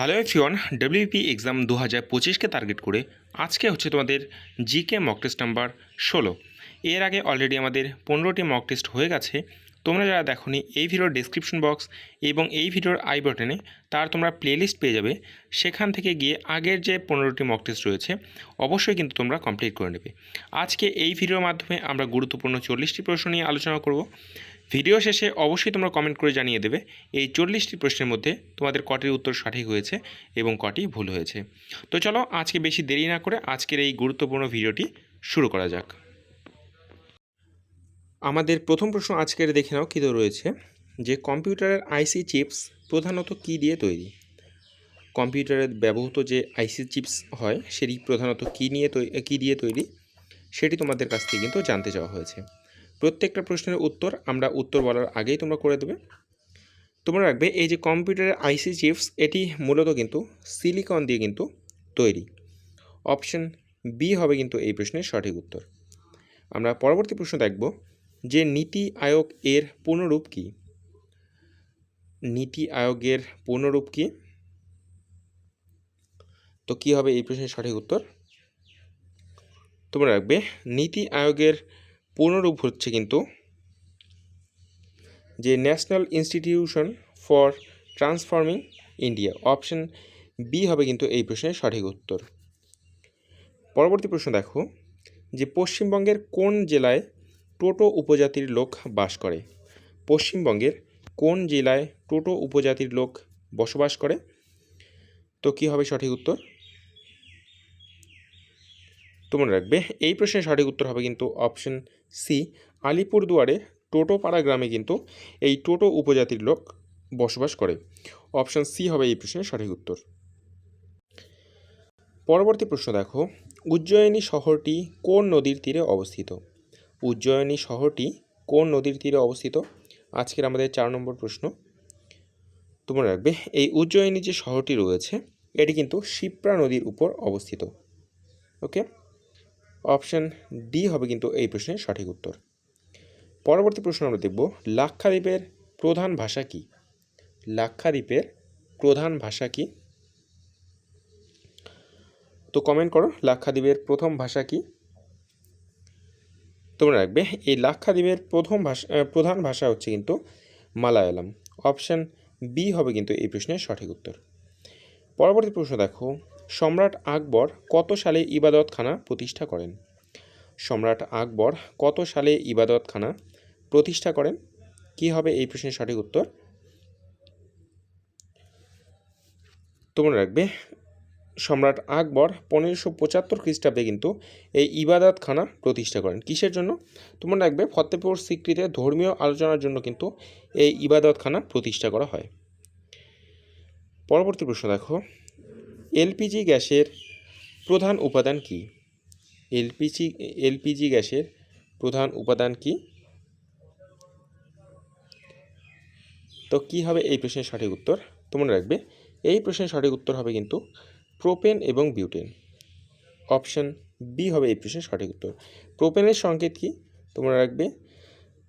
Hello এফিওয়ান WP exam দু হাজার পঁচিশকে target করে আজকে হচ্ছে তোমাদের জিকে মক টেস্ট নাম্বার ষোলো। এর আগে অলরেডি আমাদের পনেরোটি মক টেস্ট হয়ে গেছে। তোমরা যারা দেখোনি, এই ভিডিওর ডিসক্রিপশন বক্স এবং এই ভিডিওর আই বাটনে তার তোমরা প্লেলিস্ট পেয়ে যাবে। সেখান থেকে গিয়ে আগের যে পনেরোটি মক টেস্ট রয়েছে, অবশ্যই কিন্তু তোমরা কমপ্লিট করে নেবে। আজকে এই ভিডিওর মাধ্যমে আমরা গুরুত্বপূর্ণ চল্লিশটি প্রশ্ন নিয়ে আলোচনা করব। ভিডিও শেষে অবশ্যই তোমরা কমেন্ট করে জানিয়ে দেবে, এই চল্লিশটি প্রশ্নের মধ্যে তোমাদের কটির উত্তর সঠিক হয়েছে এবং কটি ভুল হয়েছে। তো চলো আজকে বেশি দেরি না করে আজকের এই গুরুত্বপূর্ণ ভিডিওটি শুরু করা যাক। আমাদের প্রথম প্রশ্ন আজকের দেখে নাও কী রয়েছে, যে কম্পিউটারের আইসি চিপস প্রধানত কী দিয়ে তৈরি? কম্পিউটারের ব্যবহৃত যে আইসি চিপস হয়, সেটি প্রধানত কী নিয়ে তৈ- কী দিয়ে তৈরি? সেটি তোমাদের কাছ থেকে কিন্তু জানতে চাওয়া হয়েছে। প্রত্যেকটা প্রশ্নের উত্তর আমরা উত্তর বলার আগেই তোমরা করে দেবে। তোমরা রাখবে, এই যে কম্পিউটারের আইসি চিপস, এটি মূলত কিন্তু সিলিকন দিয়ে কিন্তু তৈরি। অপশন বি হবে কিন্তু এই প্রশ্নের সঠিক উত্তর। আমরা পরবর্তী প্রশ্ন দেখব, যে নীতি আয়োগ এর পূর্ণরূপ কী? নীতি আয়োগের পূর্ণরূপ কী? তো কী হবে এই প্রশ্নের সঠিক উত্তর? তোমরা রাখবে, নীতি আয়োগের পূর্ণরূপ হচ্ছে কিন্তু যে national institution for transforming India. Option B হবে কিন্তু এই প্রশ্নের সঠিক উত্তর। পরবর্তী প্রশ্ন দেখো, যে পশ্চিমবঙ্গের কোন জেলায় টোটো উপজাতির লোক বাস করে? পশ্চিমবঙ্গের কোন জেলায় টোটো উপজাতির লোক বসবাস করে? তো কী হবে সঠিক উত্তর? তো মনে রাখবে, এই প্রশ্নের সঠিক উত্তর হবে কিন্তু অপশন সি, আলিপুরদুয়ারে টোটোপাড়া গ্রামে কিন্তু এই টোটো উপজাতির লোক বসবাস করে। অপশান সি হবে এই প্রশ্নের সঠিক উত্তর। পরবর্তী প্রশ্ন দেখো, উজ্জয়িনী শহরটি কোন নদীর তীরে অবস্থিত? উজ্জয়িনী শহরটি কোন নদীর তীরে অবস্থিত? আজকের আমাদের চার নম্বর প্রশ্ন। তোমরা রাখবে এই উজ্জয়িনী যে শহরটি রয়েছে, এটি কিন্তু শিপ্রা নদীর উপর অবস্থিত। ওকে? অপশন ডি হবে কিন্তু এই প্রশ্নের সঠিক উত্তর। পরবর্তী প্রশ্ন আমরা দেখব, লাক্ষাদ্বীপের প্রধান ভাষা কি? লাক্ষাদ্বীপের প্রধান ভাষা কি? তো কমেন্ট করো, লাক্ষাদ্বীপের প্রথম ভাষা কি? তোমরা রাখবে এই লাক্ষাদ্বীপের প্রথম ভাষা প্রধান ভাষা হচ্ছে কিন্তু মালায়ালাম। অপশান বি হবে কিন্তু এই প্রশ্নের সঠিক উত্তর। পরবর্তী প্রশ্ন দেখো সম্রাট আকবর কত সালে ইবাদতখানা প্রতিষ্ঠা করেন? সম্রাট আকবর কত সালে ইবাদতখানা প্রতিষ্ঠা করেন? কি হবে এই প্রশ্নের সঠিক উত্তর? তোমরা রাখবে, সম্রাট আকবর পনেরোশো পঁচাত্তর খ্রিস্টাব্দে কিন্তু এই ইবাদতখানা প্রতিষ্ঠা করেন। কিসের জন্য? তোমরা রাখবে ফতেপুর সিক্রিতে ধর্মীয় আলোচনার জন্য কিন্তু এই ইবাদতখানা প্রতিষ্ঠা করা হয়। পরবর্তী প্রশ্ন দেখো। এলপিজি গ্যাসের প্রধান উপাদান কি? এলপিজি এলপিজি গ্যাসের প্রধান উপাদান কি? তো কি হবে এই প্রশ্নের সঠিক উত্তর? তোমরা রাখবে, এই প্রশ্নের সঠিক উত্তর হবে কিন্তু প্রোপেন এবং বিউটেন। অপশন বি হবে এই প্রশ্নের সঠিক উত্তর। প্রোপেনের সংকেত কি? তোমরা রাখবে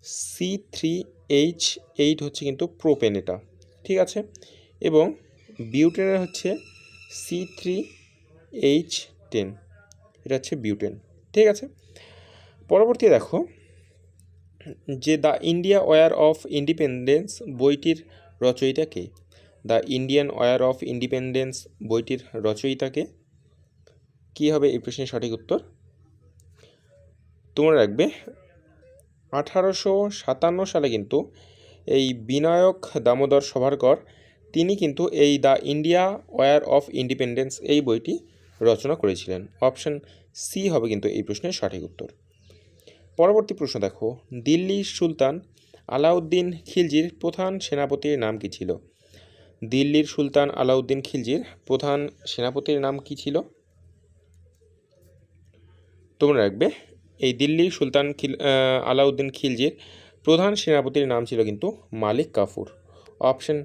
সি থ্রি এইচ এইট হচ্ছে কিন্তু প্রোপেন এটা, ঠিক আছে? এবং বিউটেনের হচ্ছে সি থ্রি এইচ টেন এটা হচ্ছে বিউটেন। ঠিক আছে? পরবর্তী দেখো, যে the India war of independence বইটির রচয়িতা কে? The Indian war of independence বইটির রচয়িতা কে? কী হবে এই প্রশ্নের সঠিক উত্তর? তোমরা রাখবে আঠারোশো সাতান্ন সালে কিন্তু এই বিনায়ক দামোদর সভারকর তিনি কিন্তু এই the India war of independence এই বইটি রচনা করেছিলেন। অপশন সি হবে কিন্তু এই প্রশ্নের সঠিক উত্তর। পরবর্তী প্রশ্ন দেখো। দিল্লির সুলতান আলাউদ্দিন খিলজির প্রধান সেনাপতির নাম কি ছিল? দিল্লির সুলতান আলাউদ্দিন খিলজির প্রধান সেনাপতির নাম কি ছিল? তোমরা রাখবে এই দিল্লির সুলতান খিল আলাউদ্দিন খিলজির প্রধান সেনাপতির নাম ছিল কিন্তু মালিক কাফুর। অপশন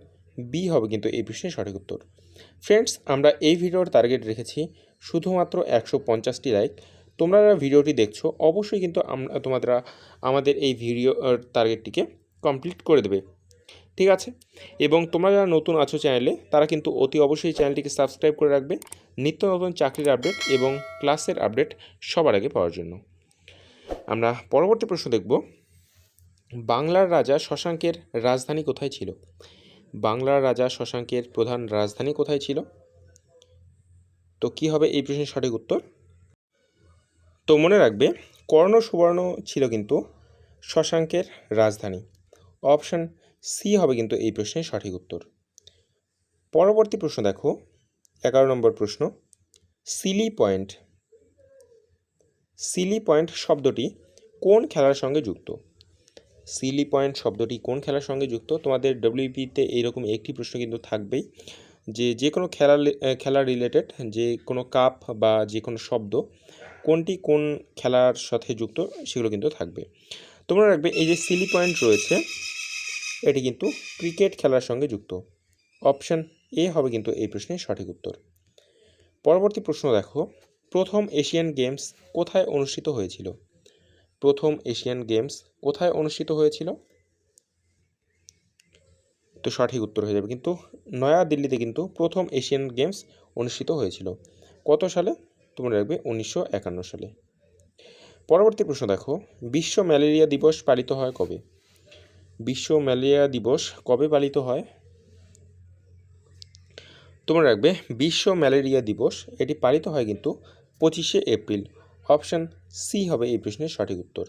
বি হবে কিন্তু এই প্রশ্নের সঠিক উত্তর। ফ্রেন্ডস আমরা এই ভিডিওর টার্গেট রেখেছি শুধুমাত্র একশো পঞ্চাশটি লাইক তোমরা যারা ভিডিওটি দেখছ, অবশ্যই কিন্তু আমরা তোমাদের আমাদের এই ভিডিও টার্গেটটিকে কমপ্লিট করে দেবে। ঠিক আছে? এবং তোমরা যারা নতুন আছো চ্যানেলে তারা কিন্তু অতি অবশ্যই চ্যানেলটিকে সাবস্ক্রাইব করে রাখবে। নিত্য নতুন চাকরির আপডেট এবং ক্লাসের আপডেট সবার আগে পাওয়ার জন্য। আমরা পরবর্তী প্রশ্ন দেখব। বাংলার রাজা শশাঙ্কের রাজধানী কোথায় ছিল? বাংলার রাজা শশাঙ্কের প্রধান রাজধানী কোথায় ছিল? তো কি হবে এই প্রশ্নের সঠিক উত্তর? তো মনে রাখবে, কর্ণ সুবর্ণ ছিল কিন্তু শশাঙ্কের রাজধানী। অপশান সি হবে কিন্তু এই প্রশ্নের সঠিক উত্তর। পরবর্তী প্রশ্ন দেখো, এগারো নম্বর প্রশ্ন। Seely point. সিলি পয়েন্ট শব্দটি কোন খেলার সঙ্গে যুক্ত? সিলি পয়েন্ট শব্দটি কোন খেলার সঙ্গে যুক্ত? তোমাদের ডব্লিউপিতে এইরকম একটি প্রশ্ন কিন্তু থাকবেই যে যে কোনো খেলা খেলা রিলেটেড যে কোনো কাপ বা যে কোনো শব্দ কোনটি কোন খেলার সাথে যুক্ত সেগুলো কিন্তু থাকবে। তোমরা রাখবে এই যে সিলি পয়েন্ট রয়েছে এটি কিন্তু ক্রিকেট খেলার সঙ্গে যুক্ত। অপশান এ হবে কিন্তু এই প্রশ্নের সঠিক উত্তর। পরবর্তী প্রশ্ন দেখো। প্রথম এশিয়ান গেমস কোথায় অনুষ্ঠিত হয়েছিল? প্রথম এশিয়ান গেমস কোথায় অনুষ্ঠিত হয়েছিল? তো সঠিক উত্তর হয়ে যাবে। কিন্তু নয়াদিল্লিতে কিন্তু প্রথম এশিয়ান গেমস অনুষ্ঠিত হয়েছিল। কত সালে? তোমরা রাখবে উনিশশো একান্ন সালে। পরবর্তী প্রশ্ন দেখো, বিশ্ব ম্যালেরিয়া দিবস পালিত হয় কবে? বিশ্ব ম্যালেরিয়া দিবস কবে পালিত হয়? তোমরা রাখবে বিশ্ব ম্যালেরিয়া দিবস এটি পালিত হয় কিন্তু পঁচিশে এপ্রিল। অপশন সি হবে এই প্রশ্নের সঠিক উত্তর।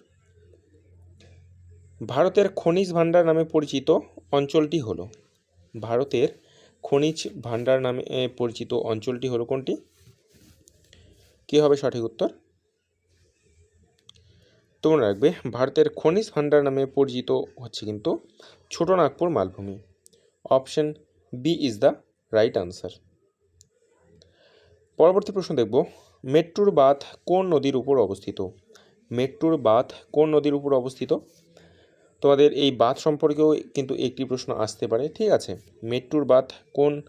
ভারতের খনিজ ভাণ্ডার নামে পরিচিত অঞ্চলটি হলো, ভারতের খনিজ ভাণ্ডার নামে পরিচিত অঞ্চলটি হলো কোনটি? কী হবে সঠিক উত্তর? তোমরা রাখবে, ভারতের খনিজ ভাণ্ডার নামে পরিচিত হচ্ছে কিন্তু ছোটনাগপুর মালভূমি। Option B is the right answer. পরবর্তী প্রশ্ন দেখব মেট্রোর বাঁধ কোন নদীর উপর অবস্থিত? মেট্রোর বাঁধ কোন নদীর উপর অবস্থিত? তোমাদের এই বাঁধ সম্পর্কেও কিন্তু একটি প্রশ্ন আসতে পারে, ঠিক আছে? মেট্রোর বাঁধ কোন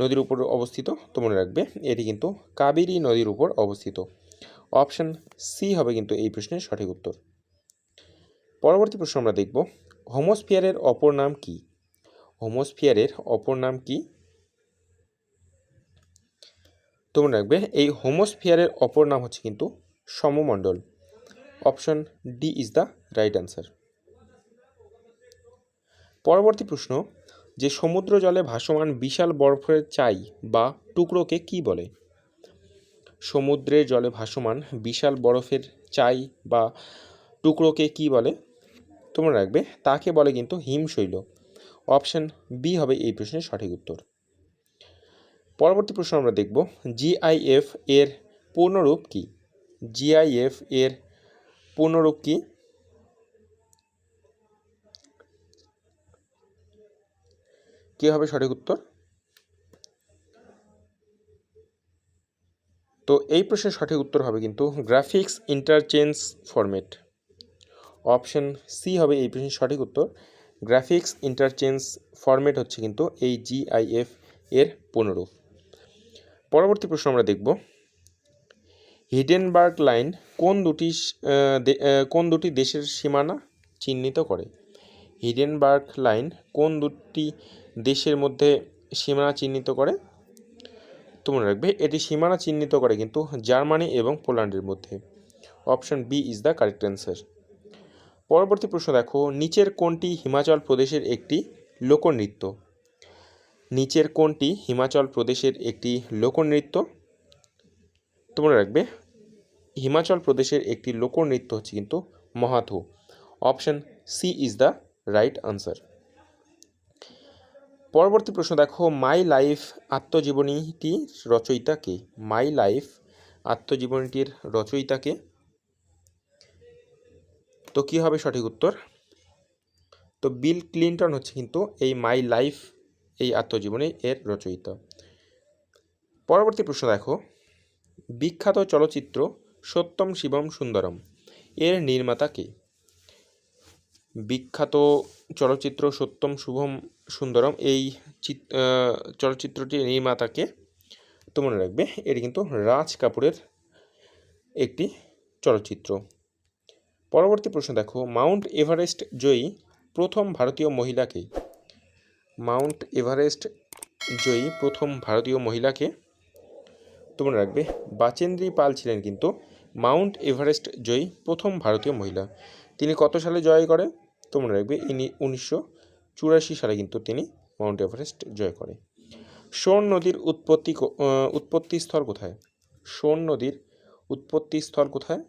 নদীর উপর অবস্থিত? তো মনে রাখবে, এটি কিন্তু কাবেরী নদীর উপর অবস্থিত। অপশান সি হবে কিন্তু এই প্রশ্নের সঠিক উত্তর। পরবর্তী প্রশ্ন আমরা দেখব, হোমোস্ফিয়ারের অপর নাম কি? হোমোস্ফিয়ারের অপর নাম কি? তোমরা রাখবে। এই হোমোস্ফিয়ারের অপর নাম হচ্ছে কিন্তু সমমণ্ডল। Option D is the right answer. পরবর্তী প্রশ্ন, যে সমুদ্র জলে ভাসমান বিশাল বরফের চাই বা টুকরোকে কি বলে? সমুদ্রের জলে ভাসমান বিশাল বরফের চাই বা টুকরোকে কি বলে? তোমরা রাখবে, তাকে বলে কিন্তু হিমশৈল। অপশন বি হবে এই প্রশ্নের সঠিক উত্তর। পরবর্তী প্রশ্ন আমরা দেখব জিআইএফ এর পূর্ণরূপ কি? জিআইএফ এর পূর্ণরূপ কি? কি হবে সঠিক উত্তর? তো এই প্রশ্নের সঠিক উত্তর হবে কিন্তু graphics interchange format. Option C হবে এই প্রশ্নের সঠিক উত্তর। গ্রাফিক্স ইন্টারচেঞ্জ ফরম্যাট হচ্ছে কিন্তু এই জিআইএফ এর পুনরূপ পরবর্তী প্রশ্ন আমরা দেখব। হিডেনবার্গ লাইন কোন দুটি কোন দুটি দেশের সীমানা চিহ্নিত করে? হিডেনবার্গ লাইন কোন দুটি দেশের মধ্যে সীমানা চিহ্নিত করে? তো মনে রাখবে, এটি সীমানা চিহ্নিত করে কিন্তু জার্মানি এবং পোল্যান্ডের মধ্যে। Option B is the correct answer. পরবর্তী প্রশ্ন দেখো, নিচের কোনটি হিমাচল প্রদেশের একটি লোকনৃত্য? নিচের কোনটি হিমাচল প্রদেশের একটি লোকনৃত্য। তোমরা রাখবে, হিমাচল প্রদেশের একটি লোকনৃত্য হচ্ছে কিন্তু মহাথো option C is the right answer. পরবর্তী প্রশ্ন দেখো, মাই লাইফ আত্মজীবনীটির রচয়িতা কে? মাই লাইফ আত্মজীবনীটির রচয়িতা কে? তো কী হবে সঠিক উত্তর? তো বিল ক্লিন্টন হচ্ছে কিন্তু এই মাই লাইফ এই আত্মজীবনী এর রচয়িতা। পরবর্তী প্রশ্ন দেখো। বিখ্যাত চলচ্চিত্র সত্যম শিবম সুন্দরম। এর নির্মাতা কে? বিখ্যাত চলচ্চিত্র সত্যম শুভম সুন্দরম, এই চিত- চলচ্চিত্রটির নির্মাতাকে তো মনে রাখবে, এটি কিন্তু রাজ কাপুরের একটি চলচ্চিত্র। পরবর্তী প্রশ্ন দেখো, মাউন্ট এভারেস্ট জয়ী প্রথম ভারতীয় মহিলাকে মাউন্ট এভারেস্ট জয়ী প্রথম ভারতীয় মহিলাকে তোমরা রাখবে, বাচেন্দ্রী পাল ছিলেন কিন্তু মাউন্ট এভারেস্ট জয়ী প্রথম ভারতীয় মহিলা। তিনি কত সালে জয় করে? তোমরা রাখবে, ইনি উনিশশো চুরাশি সালে কিন্তু তিনি মাউন্ট এভারেস্ট জয় করে। সোন নদীর উৎপত্তি কো- উৎপত্তি স্থল কোথায়? সোন নদীর উৎপত্তি স্থল কোথায়?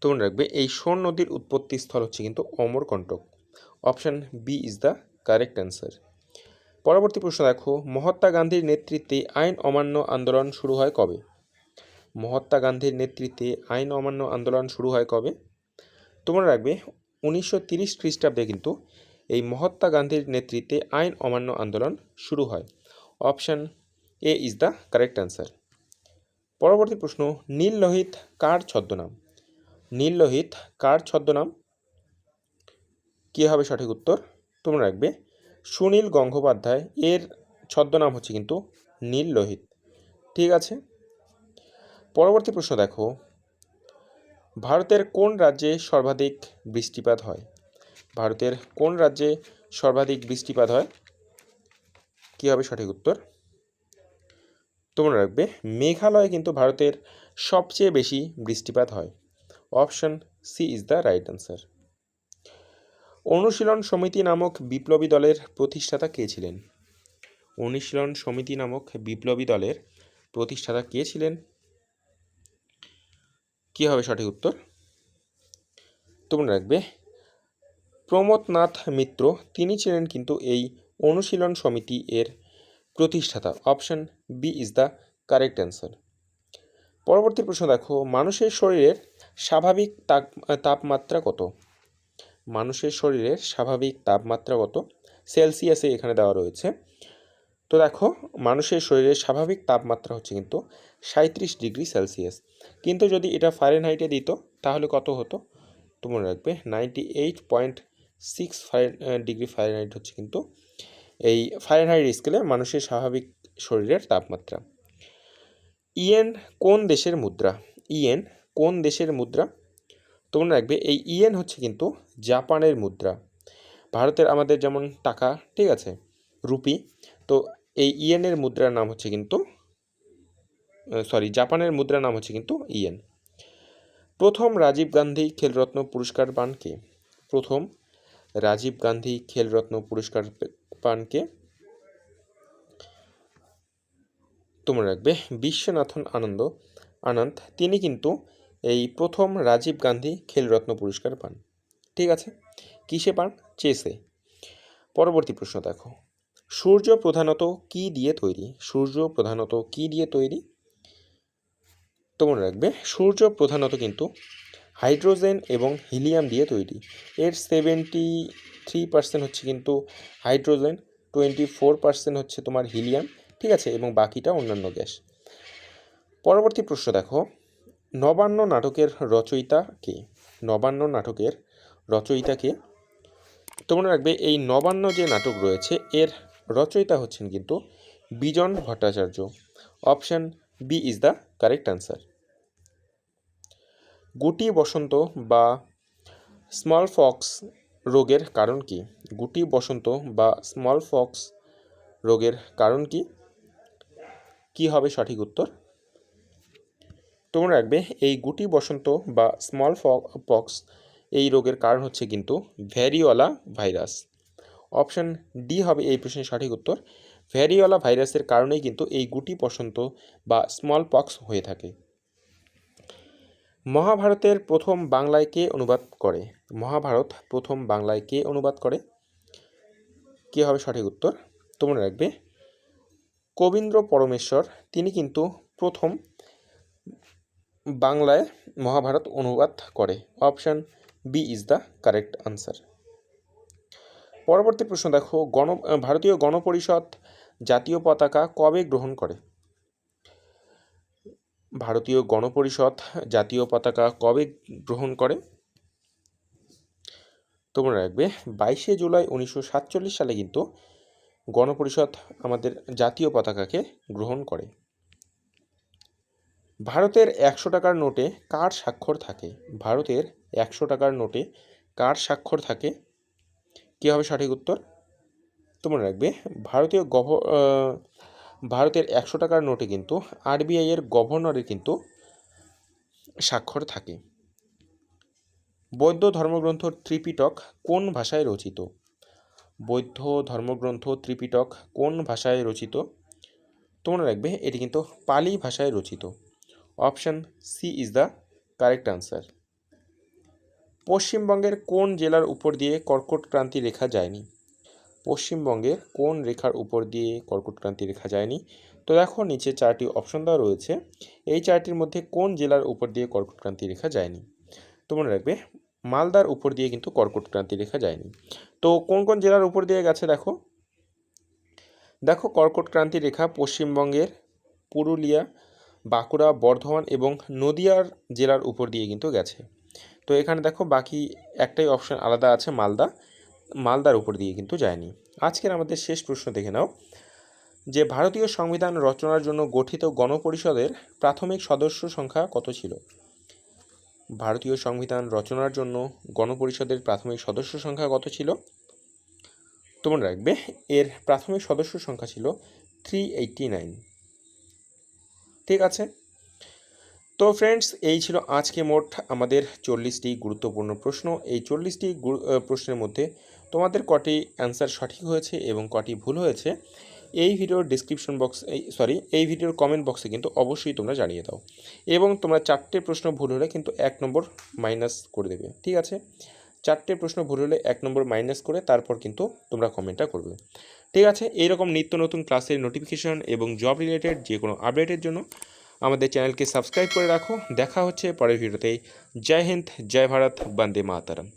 তোমরা রাখবে, এই সোন নদীর উৎপত্তি স্থল হচ্ছে কিন্তু Amarkantak option B is the correct answer পরবর্তী প্রশ্ন দেখো, মহাত্মা গান্ধীর নেতৃত্বে আইন অমান্য আন্দোলন শুরু হয় কবে? মহাত্মা গান্ধীর নেতৃত্বে আইন অমান্য আন্দোলন শুরু হয় কবে? তোমরা রাখবে, উনিশশো তিরিশ খ্রিস্টাব্দে কিন্তু এই মহাত্মা গান্ধীর নেতৃত্বে আইন অমান্য আন্দোলন শুরু হয়। Option A is the correct answer পরবর্তী প্রশ্ন, নীল লোহিত কার ছদ্মনাম? নীল লোহিত কার ছদ্মনাম? কী হবে সঠিক উত্তর? তোমরা রাখবে। সুনীল গঙ্গোপাধ্যায়, এর ছদ্মনাম হচ্ছে কিন্তু নীল লোহিত। ঠিক আছে? পরবর্তী প্রশ্ন দেখো। ভারতের কোন রাজ্যে সর্বাধিক বৃষ্টিপাত হয়? ভারতের কোন রাজ্যে সর্বাধিক বৃষ্টিপাত হয়? কী হবে সঠিক উত্তর? তোমরা রাখবে, মেঘালয়ে কিন্তু ভারতের সবচেয়ে বেশি বৃষ্টিপাত হয়। Option C is the right answer. Anushilan Samiti নামক বিপ্লবী দলের প্রতিষ্ঠাতা কে ছিলেন? অনুশীলন সমিতি নামক বিপ্লবী দলের প্রতিষ্ঠাতা কে ছিলেন? কী হবে সঠিক উত্তর? তোমরা রাখবে প্রমোদনাথ মিত্র, তিনি ছিলেন কিন্তু এই অনুশীলন সমিতি এর প্রতিষ্ঠাতা। Option B is the correct answer পরবর্তী প্রশ্ন দেখো, মানুষের শরীরের স্বাভাবিক তাপ- তাপমাত্রা কত? মানুষের শরীরের স্বাভাবিক তাপমাত্রা কত? সেলসিয়াসে এখানে দেওয়া রয়েছে। তো দেখো, মানুষের শরীরের স্বাভাবিক তাপমাত্রা হচ্ছে কিন্তু সাঁত্রিশ ডিগ্রি সেলসিয়াস। কিন্তু যদি এটা ফারেনহাইটে দিত, তাহলে কত হতো? তোমরা রাখবে, ninety eight point six degree Fahrenheit হচ্ছে কিন্তু এই ফারেনহাইট স্কেলে মানুষের স্বাভাবিক শরীরের তাপমাত্রা। ইয়েন কোন দেশের মুদ্রা? ইয়েন কোন দেশের মুদ্রা? তোমরা রাখবে এই ইয়েন হচ্ছে কিন্তু জাপানের মুদ্রা। ভারতের আমাদের যেমন টাকা, ঠিক আছে, রুপি, তো এই ইয়েনের মুদ্রার নাম হচ্ছে কিন্তু, সরি, জাপানের মুদ্রার নাম হচ্ছে কিন্তু ইয়েন। প্রথম রাজীব গান্ধী খেলরত্ন পুরস্কার পান কে? প্রথম রাজীব গান্ধী খেলরত্ন পুরস্কার পান কে? তোমরা রাখবে, বিশ্বনাথন আনন্দ আনন্দ। তিনি কিন্তু এই প্রথম রাজীব গান্ধী খেলরত্ন পুরস্কার পান। ঠিক আছে? কিসে পান? চেসে। পরবর্তী প্রশ্ন দেখো। সূর্য প্রধানত কি দিয়ে তৈরি? সূর্য প্রধানত কি দিয়ে তৈরি? তোমরা রাখবে, সূর্য প্রধানত কিন্তু হাইড্রোজেন এবং হিলিয়াম দিয়ে তৈরি। এর সেভেন্টি থ্রি পার্সেন্ট হচ্ছে কিন্তু হাইড্রোজেন, টোয়েন্টি ফোর পার্সেন্ট হচ্ছে তোমার হিলিয়াম, ঠিক আছে? এবং বাকিটা অন্যান্য গ্যাস। পরবর্তী প্রশ্ন দেখো। নবান্ন নাটকের রচয়িতা কে? নবান্ন নাটকের রচয়িতা কে? তোমরা রাখবে, এই নবান্ন যে নাটক রয়েছে, এর রচয়িতা হচ্ছেন কিন্তু Bijan Bhattacharya. Option B is the correct answer গুটি বসন্ত বা স্মল ফক্স রোগের কারণ কি? গুটি বসন্ত বা স্মল ফক্স রোগের কারণ কি? কি হবে সঠিক উত্তর? তোমরা রাখবে এই গুটি বসন্ত বা স্মল পক্স এই রোগের কারণ হচ্ছে কিন্তু ভ্যারিওলা ভাইরাস অপশন ডি হবে এই প্রশ্নের সঠিক উত্তর। ভ্যারিওলা ভাইরাসের কারণেই কিন্তু এই গুটি বসন্ত বা স্মল পক্স হয়ে থাকে। মহাভারতের প্রথম বাংলায় কে অনুবাদ করে? মহাভারত প্রথম বাংলায় কে অনুবাদ করে? কে হবে সঠিক উত্তর? তোমরা রাখবে। কবীন্দ্র পরমেশ্বর, তিনি কিন্তু প্রথম বাংলায় মহাভারত অনুবাদ করে। Option B is the correct answer পরবর্তী প্রশ্ন দেখো, গণ, ভারতীয় গণপরিষদ জাতীয় পতাকা কবে গ্রহণ করে? ভারতীয় গণপরিষদ জাতীয় পতাকা কবে গ্রহণ করে? তোমরা রাখবে বাইশে জুলাই উনিশশো সাতচল্লিশ সালে কিন্তু গণপরিষদ আমাদের জাতীয় পতাকাকে গ্রহণ করে। ভারতের একশো টাকার নোটে কার স্বাক্ষর থাকে? ভারতের একশো টাকার নোটে কার স্বাক্ষর থাকে? কী হবে সঠিক উত্তর? তোমরা রাখবে, ভারতীয় গভ ভারতের একশো টাকার নোটে কিন্তু আরবিআই এর গভর্নরের কিন্তু স্বাক্ষর থাকে। বৌদ্ধ ধর্মগ্রন্থ ত্রিপিটক কোন ভাষায় রচিত? বৌদ্ধ ধর্মগ্রন্থ ত্রিপিটক কোন ভাষায় রচিত? তোমরা রাখবে, এটি কিন্তু পালি ভাষায় রচিত। Option C is the correct answer. পশ্চিমবঙ্গের কোন জেলার উপর দিয়ে কর্কট ক্রান্তি রেখা যায়নি? পশ্চিমবঙ্গের কোন রেখার উপর দিয়ে কর্কট ক্রান্তি রেখা যায়নি? তো দেখো, নিচে চারটি অপশন দেওয়া রয়েছে। এই চারটির মধ্যে কোন জেলার উপর দিয়ে কর্কট ক্রান্তি রেখা যায়নি? তো মনে রাখবে, মালদার উপর দিয়ে কিন্তু কর্কট ক্রান্তি রেখা যায়নি। তো কোন কোন জেলার উপর দিয়ে গেছে দেখো? দেখো, কর্কট ক্রান্তি রেখা পশ্চিমবঙ্গের পুরুলিয়া বাঁকুড়া, বর্ধমান এবং নদিয়ার জেলার উপর দিয়ে কিন্তু গেছে। তো এখানে দেখো বাকি একটাই অপশন আলাদা আছে, মালদা। মালদার উপর দিয়ে কিন্তু যায়নি। আজকের আমাদের শেষ প্রশ্ন দেখে নাও। যে ভারতীয় সংবিধান রচনার জন্য গঠিত গণপরিষদের প্রাথমিক সদস্য সংখ্যা কত ছিল? ভারতীয় সংবিধান রচনার জন্য গণপরিষদের প্রাথমিক সদস্য সংখ্যা কত ছিল? তোমরা রাখবে এর প্রাথমিক সদস্য সংখ্যা ছিল থ্রি এইটটি নাইন ঠিক আছে? তো ফ্রেন্ডস এই ছিল আজকে মোট আমাদের চল্লিশটি গুরুত্বপূর্ণ প্রশ্ন। এই চল্লিশটি প্রশ্নের মধ্যে তোমাদের কটি অ্যান্সার সঠিক হয়েছে এবং কটি ভুল হয়েছে, এই ভিডিওর ডিসক্রিপশন বক্স সরি এই ভিডিওর কমেন্ট বক্সে কিন্তু অবশ্যই তোমরা জানিয়ে দাও। এবং তোমরা চারটে প্রশ্ন ভুল হলে কিন্তু এক নম্বর মাইনাস করে দেবে। ঠিক আছে? চারটে প্রশ্ন ভুল হলে এক নম্বর মাইনাস করে তারপর কিন্তু তোমরা কমেন্টটা করবে। ঠিক আছে, এইরকম নিত্য নতুন ক্লাসের নোটিফিকেশন এবং জব রিলেটেড যে কোনো আপডেটের জন্য আমাদের চ্যানেলকে সাবস্ক্রাইব করে রাখো। দেখা হচ্ছে পরের ভিডিওতে জয় হিন্দ, জয় ভারত, বন্দে মাতারম।